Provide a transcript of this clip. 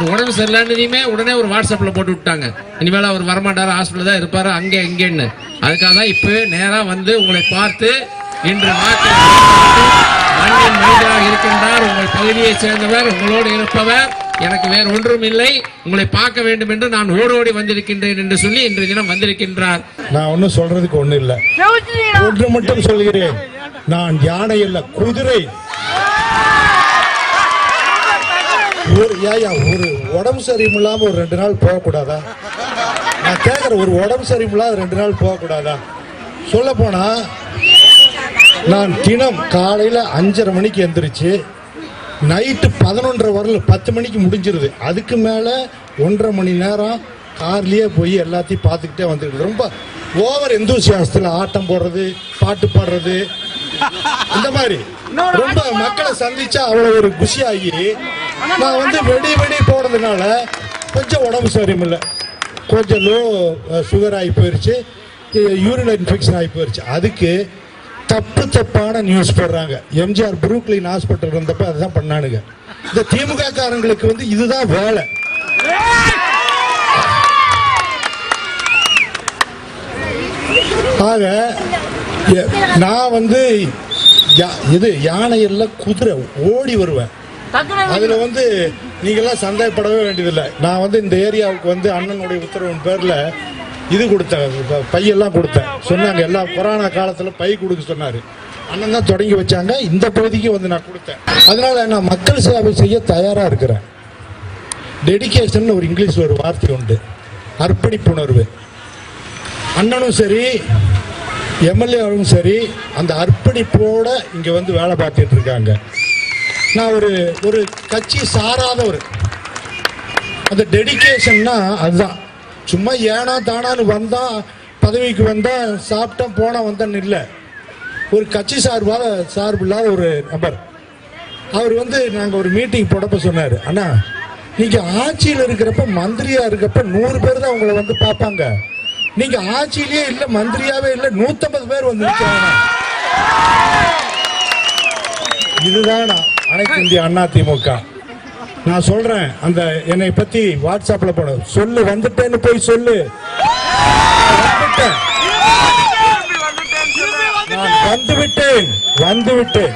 அவர் உடம்பு சரியில்லைன்னதையுமே உடனே ஒரு வாட்ஸ்அப்ல போட்டு விட்டாங்க இனிமேல் அவர் வரமாட்டார் ஹாஸ்பிட்டல் தான் இருப்பாரு அங்கே இங்கேன்னு. அதுக்காக தான் இப்போ நேரா வந்து உங்களை பார்த்து இன்று வாக்கு மண்ணின் மனிதராக இருக்கின்றார். உங்கள் பகுதியைச் சேர்ந்தவர் உங்களோடு இருப்பவர். எனக்கு வேறு ஒன்றும் இல்லை. உங்களை பார்க்க வேண்டும் என்று நான் ஓடோடி வந்திருக்கின்றேன் என்று சொல்லி இன்றைய தினம் வந்திருக்கின்றார். நான் ஒன்றும் சொல்றதுக்கு ஒண்ணு இல்ல. ஒன்று மட்டும் சொல்கிறேன். நான் யானை இல்ல குதிரை. ஒரு ஏயா ஒரு உடம்பு சரியில்லாமல் ஒரு ரெண்டு நாள் போகக்கூடாதா? நான் கேட்குறேன் ஒரு உடம்பு சரியில்லாத ரெண்டு நாள் போகக்கூடாதா? சொல்ல போனால் நான் தினம் காலையில் அஞ்சரை மணிக்கு எந்திரிச்சு நைட்டு பதினொன்றரை வரல பத்து மணிக்கு முடிஞ்சிருது. அதுக்கு மேலே ஒன்றரை மணி நேரம் கார்லேயே போய் எல்லாத்தையும் பார்த்துக்கிட்டே வந்துருக்கு ரொம்ப ஓவர் எந்தூசியாசத்தில் ஆட்டம் போடுறது பாட்டு பாடுறது. இந்த மாதிரி. ரொம்ப மக்களை சந்திச்சா அவ்வளோ ஒரு குஷியாகி நான் வந்து வெடி வெடி போடுறதுனால கொஞ்சம் உடம்பு சரியில்லை. கொஞ்சம் லோ சுகர் ஆகி போயிருச்சு. யூரின் இன்ஃபெக்ஷன் ஆகி போயிருச்சு. அதுக்கு தப்பு தப்பான நியூஸ் போடுறாங்க. எம்ஜிஆர் புரூக்லின் ஹாஸ்பிட்டல் இருந்தப்ப அதுதான் பண்ணானுங்க. இந்த திமுக காரங்களுக்கு வந்து இதுதான் வேலை. ஆக நான் வந்து இது யானை எல்லாம் குதிரை ஓடி வருவேன். அதுல வந்து நீங்கெல்லாம் சந்தேகப்படவே வேண்டியதில்லை. நான் வந்து இந்த ஏரியாவுக்கு வந்து அண்ணனுடைய உத்தரவின் பேர்ல இது கொடுத்தேன். பையெல்லாம் கொடுத்தேன். சொன்னாங்க எல்லா கொரோனா காலத்துல பை கொடுக்க சொன்னாரு. அண்ணன் தான் தொடங்கி வச்சாங்க. இந்த பகுதிக்கு வந்து நான் கொடுத்தேன். அதனால நான் மக்கள் சேவை செய்ய தயாரா இருக்கிறேன். டெடிகேஷன் ஒரு இங்கிலீஷ்ல ஒரு வார்த்தை உண்டு. அர்ப்பணிப்புணர்வு. அண்ணனும் சரி எம்எல்ஏவும் சரி அந்த அர்ப்பணிப்போட இங்க வந்து வேலை பார்த்துட்டு இருக்காங்க. நான் ஒரு ஒரு கட்சி சாராதவர். அந்த டெடிகேஷன்னா அதுதான். சும்மா ஏனா தானான்னு வந்தால் பதவிக்கு வந்தால் சாப்பிட்டேன் போனால் வந்தேன்னு இல்லை. ஒரு கட்சி சார்பாக சார்பு இல்லாத ஒரு நபர். அவர் வந்து நாங்கள் ஒரு மீட்டிங் போடப்ப சொன்னார். அண்ணா நீங்கள் ஆட்சியில் இருக்கிறப்ப மந்திரியாக இருக்கிறப்ப நூறு பேர் தான் உங்களை வந்து பார்ப்பாங்க. நீங்கள் ஆட்சியிலேயே இல்லை மந்திரியாகவே இல்லை நூற்றம்பது பேர் வந்து நிற்கிறாங்க இதுதான் அனைத்து இந்திய அண்ணா திமுக நான் சொல்றேன் அந்த என்னை பத்தி வாட்ஸ்அப்ல போட சொல்லு வந்துட்டேன்னு போய் சொல்லு வந்துட்டேன் நான் வந்து விட்டேன் வந்து விட்டேன்